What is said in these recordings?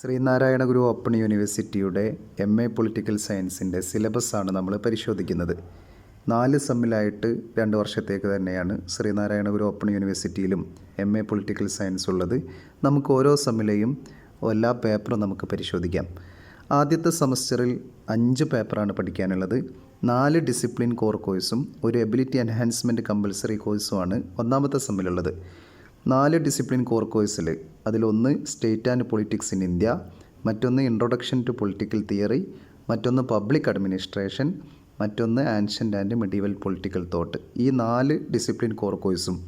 Sreenarayana Guru open യൂണിവേഴ്സിറ്റിയുടെ M A political സയൻസിന്റെ സിലബസാണ് നമ്മൾ പരിശോധിക്കുന്നത്. നാല് സെമ്മിലായിട്ട് രണ്ട് വർഷത്തേക്ക് തന്നെയാണ് ശ്രീനാരായണ ഗുരു ഓപ്പൺ യൂണിവേഴ്സിറ്റിയിലും എം എ പൊളിറ്റിക്കൽ സയൻസ് ഉള്ളത്. നമുക്ക് ഓരോ സെമ്മിലെയും എല്ലാ പേപ്പറും നമുക്ക് പരിശോധിക്കാം. ആദ്യത്തെ സെമസ്റ്ററിൽ അഞ്ച് പേപ്പറാണ് പഠിക്കാനുള്ളത്. നാല് ഡിസിപ്ലിൻ കോർ കോഴ്സും ഒരു എബിലിറ്റി എൻഹാൻസ്മെന്റ് കമ്പൽസറി കോഴ്സുമാണ് ഒന്നാമത്തെ സെമ്മിലുള്ളത്. നാല് ഡിസിപ്ലിൻ കോർ കോഴ്സിൽ അതിലൊന്ന് state and politics in India മറ്റൊന്ന് ഇൻട്രൊഡക്ഷൻ ടു പൊളിറ്റിക്കൽ തിയറി മറ്റൊന്ന് പബ്ലിക് അഡ്മിനിസ്ട്രേഷൻ മറ്റൊന്ന് ancient and medieval political thought ഈ നാല് ഡിസിപ്ലിൻ കോർ കോഴ്സും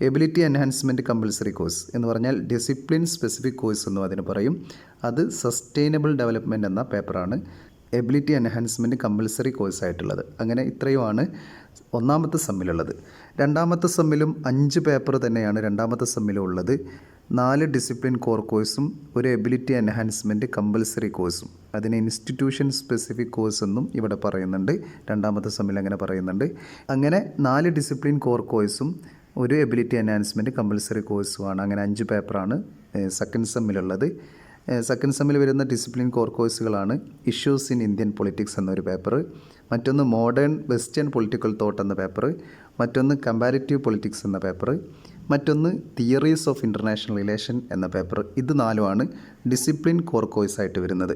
എബിലിറ്റി എൻഹാൻസ്മെന്റ് കമ്പൽസറി കോഴ്സ് എന്ന് പറഞ്ഞാൽ ഡിസിപ്ലിൻ സ്പെസിഫിക് കോഴ്സ് എന്നും അതിന് പറയും. അത് സസ്റ്റൈനബിൾ ഡെവലപ്മെന്റ് എന്ന പേപ്പറാണ് എബിലിറ്റി എൻഹാൻസ്മെന്റ് കമ്പൽസറി കോഴ്സായിട്ടുള്ളത് അങ്ങനെ ഇത്രയുമാണ് ഒന്നാമത്തെ സെമ്മിലുള്ളത്. രണ്ടാമത്തെ സെമ്മിലും അഞ്ച് പേപ്പർ തന്നെയാണ് രണ്ടാമത്തെ സെമ്മിലും ഉള്ളത്. നാല് ഡിസിപ്ലിൻ കോർ കോഴ്സും ഒരു എബിലിറ്റി എൻഹാൻസ്മെന്റ് കമ്പൽസറി കോഴ്സും അതിനെ ഇൻസ്റ്റിറ്റ്യൂഷൻ സ്പെസിഫിക് കോഴ്സ് എന്നും ഇവിടെ പറയുന്നുണ്ട്. രണ്ടാമത്തെ സെമ്മിൽ അങ്ങനെ പറയുന്നുണ്ട്. അങ്ങനെ നാല് ഡിസിപ്ലിൻ കോർ കോഴ്സും ഒരു എബിലിറ്റി എൻഹാൻസ്മെന്റ് കമ്പൽസറി കോഴ്സുമാണ് അങ്ങനെ അഞ്ച് പേപ്പറാണ് സെക്കൻഡ് സെമ്മിലുള്ളത് സെക്കൻഡ് സെമ്മിൽ വരുന്ന ഡിസിപ്ലിൻ കോർ കോഴ്സുകളാണ് ഇഷ്യൂസ് ഇൻ ഇന്ത്യൻ പൊളിറ്റിക്സ് എന്നൊരു പേപ്പർ മറ്റൊന്ന് മോഡേൺ വെസ്റ്റേൺ പൊളിറ്റിക്കൽ തോട്ട് എന്ന പേപ്പർ മറ്റൊന്ന് കമ്പാരിറ്റീവ് പൊളിറ്റിക്സ് എന്ന പേപ്പർ മറ്റൊന്ന് തിയറീസ് ഓഫ് ഇന്റർനാഷണൽ റിലേഷൻ എന്ന പേപ്പർ ഇത് നാലുമാണ് ഡിസിപ്ലിൻ കോർ കോഴ്സായിട്ട് വരുന്നത്.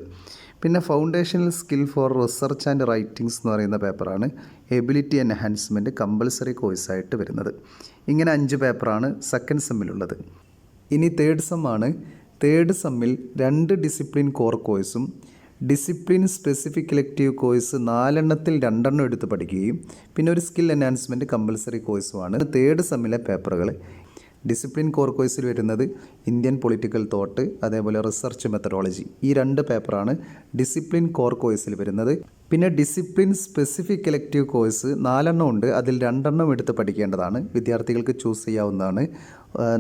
പിന്നെ foundational skill for research and writings എന്ന് പറയുന്ന പേപ്പറാണ് എബിലിറ്റി എൻഹാൻസ്മെന്റ് കമ്പൽസറി കോഴ്സായിട്ട് വരുന്നത്. ഇങ്ങനെ അഞ്ച് പേപ്പറാണ് സെക്കൻഡ് സെമ്മിലുള്ളത് ഇനി തേർഡ് സെമ്മാണ് തേർഡ് സമ്മിൽ രണ്ട് ഡിസിപ്ലിൻ കോർ കോഴ്സും ഡിസിപ്ലിൻ സ്പെസിഫിക് ഇലക്റ്റീവ് കോഴ്സ് നാലെണ്ണത്തിൽ രണ്ടെണ്ണം എടുത്ത് പഠിക്കുകയും പിന്നെ ഒരു സ്കിൽ എൻഹാൻസ്മെന്റ് കമ്പൽസറി കോഴ്സുമാണ് തേർഡ് സെമ്മിലെ പേപ്പറുകൾ ഡിസിപ്ലിൻ കോർ കോഴ്സിൽ വരുന്നത് ഇന്ത്യൻ പൊളിറ്റിക്കൽ തോട്ട് അതേപോലെ റിസർച്ച് മെത്തഡോളജി ഈ രണ്ട് പേപ്പറാണ് ഡിസിപ്ലിൻ കോർ കോഴ്സിൽ വരുന്നത്. പിന്നെ ഡിസിപ്ലിൻ സ്പെസിഫിക് ഇലക്റ്റീവ് കോഴ്സ് നാലെണ്ണം ഉണ്ട്. അതിൽ രണ്ടെണ്ണം എടുത്ത് പഠിക്കേണ്ടതാണ്. വിദ്യാർത്ഥികൾക്ക് ചൂസ് ചെയ്യാവുന്നതാണ്.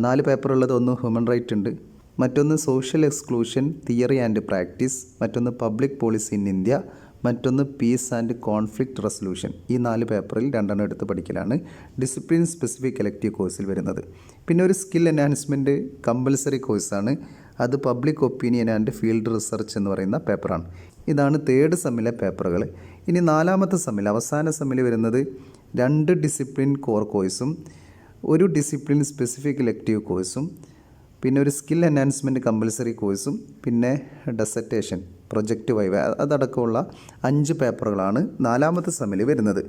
നാല് പേപ്പറുള്ളത് ഒന്ന് ഹ്യൂമൻ റൈറ്റ് ഉണ്ട് മറ്റൊന്ന് social exclusion theory and practice മറ്റൊന്ന് പബ്ലിക് പോളിസി ഇൻ ഇന്ത്യ മറ്റൊന്ന് പീസ് ആൻഡ് കോൺഫ്ലിക്റ്റ് റെസൊല്യൂഷൻ ഈ നാല് പേപ്പറിൽ രണ്ടെണ്ണം എടുത്ത് പഠിക്കലാണ്. ഡിസിപ്ലിൻ സ്പെസിഫിക് എലക്റ്റീവ് കോഴ്സിൽ വരുന്നത്. പിന്നെ ഒരു സ്കിൽ എൻഹാൻസ്മെന്റ് കമ്പൽസറി കോഴ്സാണ് അത് public opinion and field research എന്ന് പറയുന്ന പേപ്പറാണ് ഇതാണ് തേർഡ് സെമ്മിലെ പേപ്പറുകൾ ഇനി നാലാമത്തെ സെമ്മിൽ അവസാന സെമ്മിൽ വരുന്നത് രണ്ട് ഡിസിപ്ലിൻ കോർ കോഴ്സും ഒരു ഡിസിപ്ലിൻ സ്പെസിഫിക് ഇലക്റ്റീവ് കോഴ്സും പിന്നെ ഒരു സ്കിൽ എൻഹാൻസ്മെന്റ് കമ്പൽസറി കോഴ്സും പിന്നെ ഡെസറ്റേഷൻ പ്രൊജക്റ്റ് വൈവ് അതടക്കമുള്ള അഞ്ച് പേപ്പറുകളാണ് നാലാമത്തെ സെമ്മിൽ വരുന്നത്.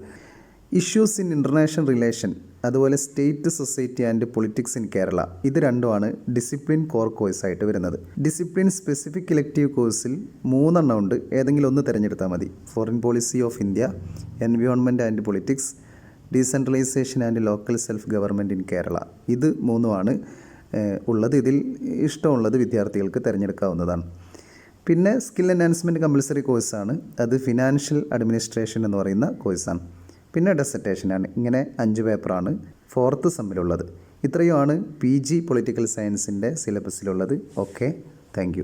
ഇഷ്യൂസ് ഇൻ ഇന്റർനാഷണൽ റിലേഷൻ അതുപോലെ state society and politics in Kerala ഇത് രണ്ടുമാണ് ഡിസിപ്ലിൻ കോർ കോഴ്സായിട്ട് വരുന്നത്. ഡിസിപ്ലിൻ സ്പെസിഫിക് ഇലക്റ്റീവ് കോഴ്സിൽ മൂന്നെണ്ണം ഉണ്ട് ഏതെങ്കിലും ഒന്ന് തിരഞ്ഞെടുത്താൽ മതി. Foreign policy of India environment and politics decentralization and local self government in Kerala ഇത് മൂന്നുമാണ്. ഉള്ളത് ഇതിൽ ഇഷ്ടമുള്ളത് വിദ്യാർത്ഥികൾക്ക് തിരഞ്ഞെടുക്കാവുന്നതാണ്. പിന്നെ സ്കിൽ എൻഹാൻസ്മെന്റ് കമ്പൽസറി കോഴ്സാണ്. അത് ഫിനാൻഷ്യൽ അഡ്മിനിസ്ട്രേഷൻ എന്ന് പറയുന്ന കോഴ്സാണ്. പിന്നെ ഡെസറ്റേഷനാണ് ഇങ്ങനെ അഞ്ച് പേപ്പറാണ് ഫോർത്ത് സെമ്മിലുള്ളത്. ഇത്രയുമാണ് പി ജി പൊളിറ്റിക്കൽ സയൻസിന്റെ സിലബസിലുള്ളത്. Okay thank